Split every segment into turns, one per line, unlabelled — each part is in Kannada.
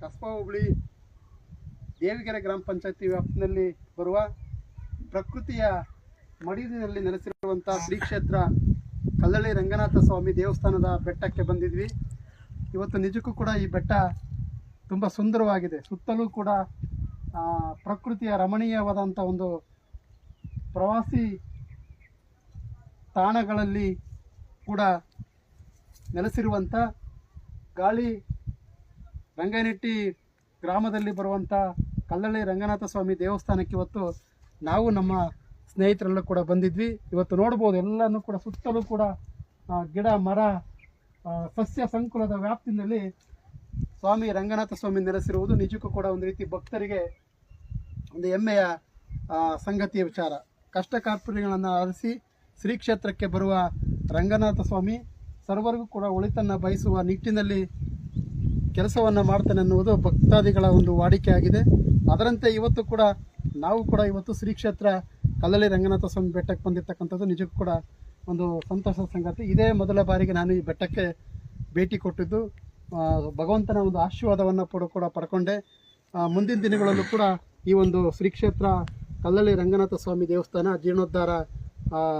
ಕಸ್ಬಾ ಹೋಬಳಿ, ದೇವಿಗೆರೆ ಗ್ರಾಮ ಪಂಚಾಯತಿ ವ್ಯಾಪ್ತಿನಲ್ಲಿ ಬರುವ ಪ್ರಕೃತಿಯ ಮಡಿಲಿನಲ್ಲಿ ನೆಲೆಸಿರುವಂಥ ಶ್ರೀ ಕ್ಷೇತ್ರ ಕಲ್ಲಳ್ಳಿ ರಂಗನಾಥ ಸ್ವಾಮಿ ದೇವಸ್ಥಾನದ ಬೆಟ್ಟಕ್ಕೆ ಬಂದಿದ್ವಿ. ಇವತ್ತು ನಿಜಕ್ಕೂ ಕೂಡ ಈ ಬೆಟ್ಟ ತುಂಬ ಸುಂದರವಾಗಿದೆ. ಸುತ್ತಲೂ ಕೂಡ ಪ್ರಕೃತಿಯ ರಮಣೀಯವಾದಂಥ ಒಂದು ಪ್ರವಾಸಿ ತಾಣಗಳಲ್ಲಿ ಕೂಡ ನೆಲೆಸಿರುವಂಥ ಗಾಳಿ ರಂಗನಟ್ಟಿ ಗ್ರಾಮದಲ್ಲಿ ಬರುವಂಥ ಕಲ್ಲಳ್ಳಿ ರಂಗನಾಥ ಸ್ವಾಮಿ ದೇವಸ್ಥಾನಕ್ಕೆ ಇವತ್ತು ನಾವು ನಮ್ಮ ಸ್ನೇಹಿತರೆಲ್ಲ ಕೂಡ ಬಂದಿದ್ವಿ. ಇವತ್ತು ನೋಡ್ಬೋದು ಎಲ್ಲನೂ ಕೂಡ ಸುತ್ತಲೂ ಕೂಡ ಗಿಡ, ಮರ ಸಸ್ಯ ಸಂಕುಲದ ವ್ಯಾಪ್ತಿನಲ್ಲಿ ಸ್ವಾಮಿ ರಂಗನಾಥ ಸ್ವಾಮಿ ನೆಲೆಸಿರುವುದು ನಿಜಕ್ಕೂ ಕೂಡ ಒಂದು ರೀತಿ ಭಕ್ತರಿಗೆ ಒಂದು ಹೆಮ್ಮೆಯ ಸಂಗತಿಯ ವಿಚಾರ. ಕಷ್ಟ ಕಾರ್ಪಣ್ಯಗಳನ್ನು ಆರಿಸಿ ಶ್ರೀ ಕ್ಷೇತ್ರಕ್ಕೆ ಬರುವ ರಂಗನಾಥ ಸ್ವಾಮಿ ಸರ್ವರಿಗೂ ಕೂಡ ಒಳಿತನ್ನು ಬಯಸುವ ನಿಟ್ಟಿನಲ್ಲಿ ಕೆಲಸವನ್ನು ಮಾಡ್ತಾನೆ ಅನ್ನುವುದು ಭಕ್ತಾದಿಗಳ ಒಂದು ವಾಡಿಕೆ ಆಗಿದೆ. ಅದರಂತೆ ಇವತ್ತು ಕೂಡ ನಾವು ಕೂಡ ಇವತ್ತು ಶ್ರೀ ಕ್ಷೇತ್ರ ಕಲ್ಲಳ್ಳಿ ರಂಗನಾಥ ಸ್ವಾಮಿ ಬೆಟ್ಟಕ್ಕೆ ಬಂದಿರತಕ್ಕಂಥದ್ದು ನಿಜಕ್ಕೂ ಕೂಡ ಒಂದು ಸಂತೋಷದ ಸಂಗತಿ. ಇದೇ ಮೊದಲ ಬಾರಿಗೆ ನಾನು ಈ ಬೆಟ್ಟಕ್ಕೆ ಭೇಟಿ ಕೊಟ್ಟಿದ್ದು. ಭಗವಂತನ ಒಂದು ಆಶೀರ್ವಾದವನ್ನು ಕೂಡ ಕೂಡ ಪಡ್ಕೊಂಡೆ. ಮುಂದಿನ ದಿನಗಳಲ್ಲೂ ಕೂಡ ಈ ಒಂದು ಶ್ರೀ ಕ್ಷೇತ್ರ ಕಲ್ಲಳ್ಳಿ ರಂಗನಾಥ ಸ್ವಾಮಿ ದೇವಸ್ಥಾನ ಜೀರ್ಣೋದ್ಧಾರ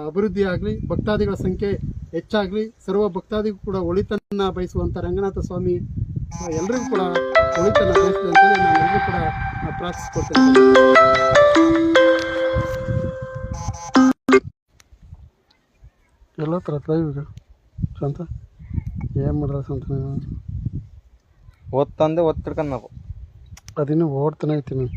ಅಭಿವೃದ್ಧಿಯಾಗಲಿ, ಭಕ್ತಾದಿಗಳ ಸಂಖ್ಯೆ ಹೆಚ್ಚಾಗಲಿ, ಸರ್ವ ಭಕ್ತಾದಿಗೂ ಕೂಡ ಒಳಿತನ್ನು ಬಯಸುವಂಥ ರಂಗನಾಥ ಸ್ವಾಮಿ ಎಲ್ರಿಗೂ ಕೂಡ ಒಳಿತನ್ನ ಬಯಸಲಿ ಅಂತೇಳಿ ನಾನು ಎಲ್ಲರೂ ಕೂಡ ಪ್ರಾರ್ಥಿಸ್ಕೊಡ್ತೇನೆ ಎಲ್ಲ ಥರ ಈಗ ಸ್ವಂತ ಏನು ಮಾಡ್ರ ನೀವು
ಓದ್ತಂದೆ ಒತ್ತಿಡ್ಕೊಂಡು ನಾವು.
ಅದಿನ್ನೂ ಓಡ್ತಾನೆ ಐತಿ ನಾನು